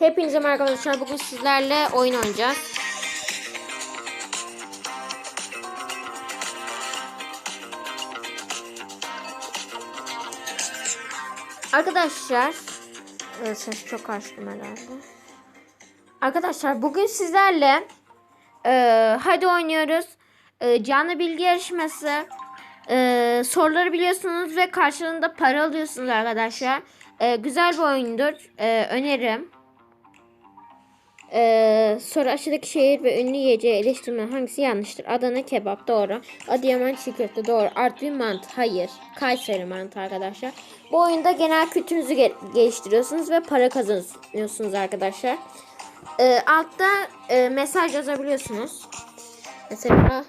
Hepinize merhaba arkadaşlar. Bugün sizlerle oyun oynayacağız. Arkadaşlar ses çok açtım herhalde. Arkadaşlar bugün sizlerle e, hadi oynuyoruz. E, canlı bilgi yarışması. E, soruları biliyorsunuz ve karşılığında para alıyorsunuz arkadaşlar. E, güzel bir oyundur. E, öneririm. Ee, soru aşağıdaki şehir ve ünlü yiyeceği eleştirme hangisi yanlıştır? Adana kebap doğru. Adıyaman çiğ köfte doğru. Artvin mantı hayır. Kayseri mantı arkadaşlar. Bu oyunda genel kültürünüzü ge- geliştiriyorsunuz ve para kazanıyorsunuz arkadaşlar. Ee, altta e, mesaj yazabiliyorsunuz. Mesela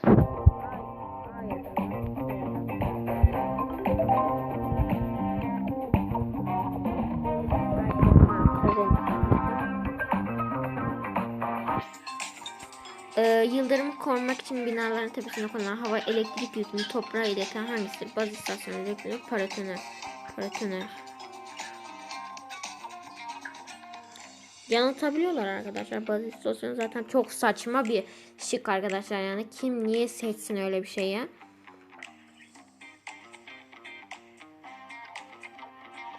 Ee, yıldırım korumak için binaların tepesine konulan hava elektrik yükünü toprağa ileten hangisidir? Baz istasyonu, elektrik, paratoner. Paratoner. Yanıltabiliyorlar arkadaşlar. Baz istasyonu zaten çok saçma bir şık arkadaşlar. Yani kim niye seçsin öyle bir şeyi?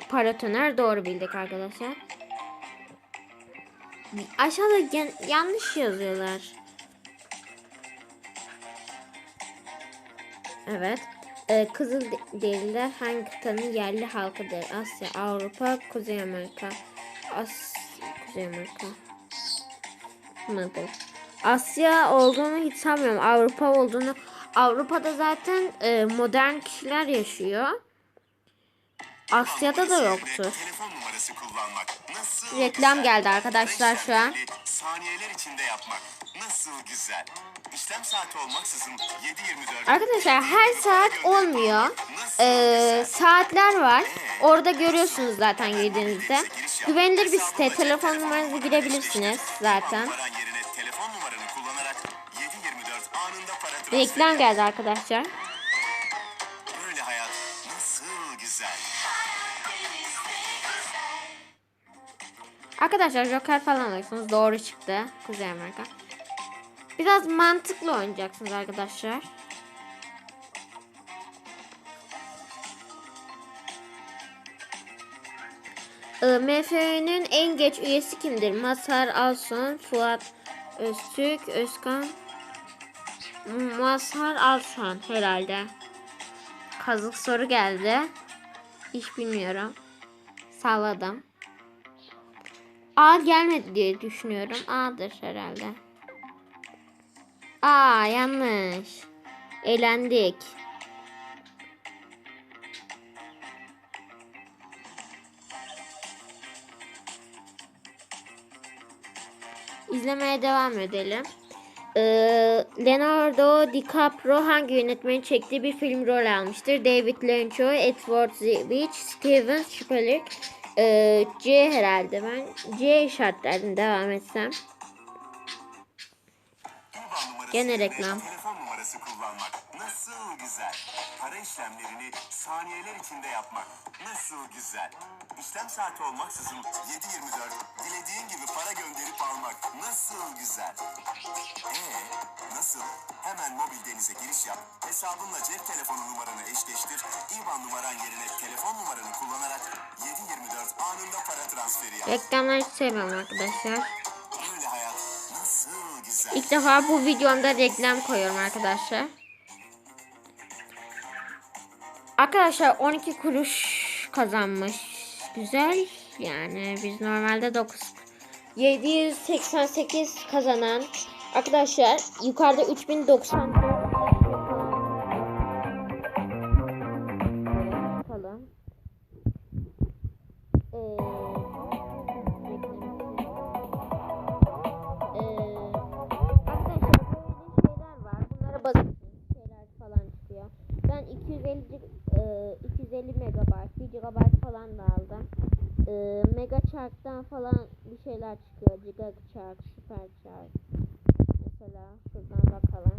Paratoner doğru bildik arkadaşlar. Aşağıda yanlış yazıyorlar. Evet. Ee, Kızılderililer hangi kıtanın yerli halkıdır? Asya, Avrupa, Kuzey Amerika. As Kuzey Amerika. Mıdır? Asya olduğunu hiç sanmıyorum. Avrupa olduğunu. Avrupa'da zaten e, modern kişiler yaşıyor. Asya'da da yoktur. Reklam geldi arkadaşlar şu an. Saniyeler içinde yapmak nasıl güzel. İşlem saati olmaksızın 7-24. Arkadaşlar her saat olmuyor. Ee, saatler var. Orada görüyorsunuz zaten girdiğinizde. Güvenilir bir site. Telefon numaranızı girebilirsiniz zaten. Numaran yerine telefon numaranı kullanarak 7-24 anında para transferi. Reklam geldi arkadaşlar. Böyle hayat nasıl güzel. Arkadaşlar Joker falan alıyorsunuz. Doğru çıktı. Kuzey Amerika. Biraz mantıklı oynayacaksınız arkadaşlar. Ee, MFÖ'nün en geç üyesi kimdir? Mazhar Alson, Fuat Öztürk, Özkan Mazhar Alson herhalde. Kazık soru geldi. Hiç bilmiyorum. Salladım. A gelmedi diye düşünüyorum. A'dır herhalde. Aa yanlış. Elendik. İzlemeye devam edelim. Ee, Leonardo DiCaprio hangi yönetmenin çektiği bir film rol almıştır? David Lynch, Edward Zwick, Steven Spielberg, ee, C herhalde ben. C işaretlerden devam etsem. Gene reklam. Telefon numarası kullanmak nasıl güzel. Para işlemlerini saniyeler içinde yapmak nasıl güzel. İşlem saati olmaksızın 7-24 dilediğin gibi para gönderip almak nasıl güzel. Ee, nasıl? Hemen mobil denize giriş yap. Hesabınla cep telefonu numaranı eşleştir. IBAN numaran yerine telefon numaranı kullanarak 7-24 anında para transferi yap. Reklamları hiç sevmem arkadaşlar. İlk defa bu videomda reklam koyuyorum arkadaşlar. Arkadaşlar 12 kuruş kazanmış. Güzel. Yani biz normalde 9 788 kazanan arkadaşlar yukarıda 3090 150 megabayt, 1 gigabayt falan da aldım. Ee, mega Shark'tan falan bir şeyler çıkıyor. Giga Shark, Super Shark. Mesela şuradan bakalım.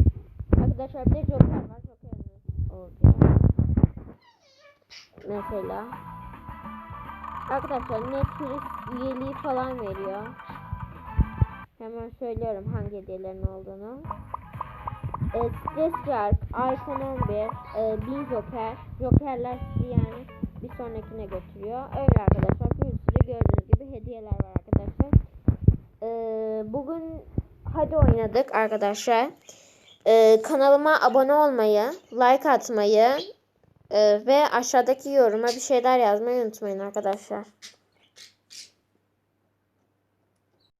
Arkadaşlar bir de Joker var. Joker'imiz oldu. Mesela. Arkadaşlar Netflix üyeliği falan veriyor. Hemen söylüyorum hangi hediyelerin olduğunu. E, Shark, iPhone 11, e, Bin Joker. Jokerler sizi yani bir sonrakine götürüyor. Öyle arkadaşlar. Bir sürü gördüğünüz gibi hediyeler var arkadaşlar. E, bugün hadi oynadık arkadaşlar. E, kanalıma abone olmayı, like atmayı e, ve aşağıdaki yoruma bir şeyler yazmayı unutmayın arkadaşlar.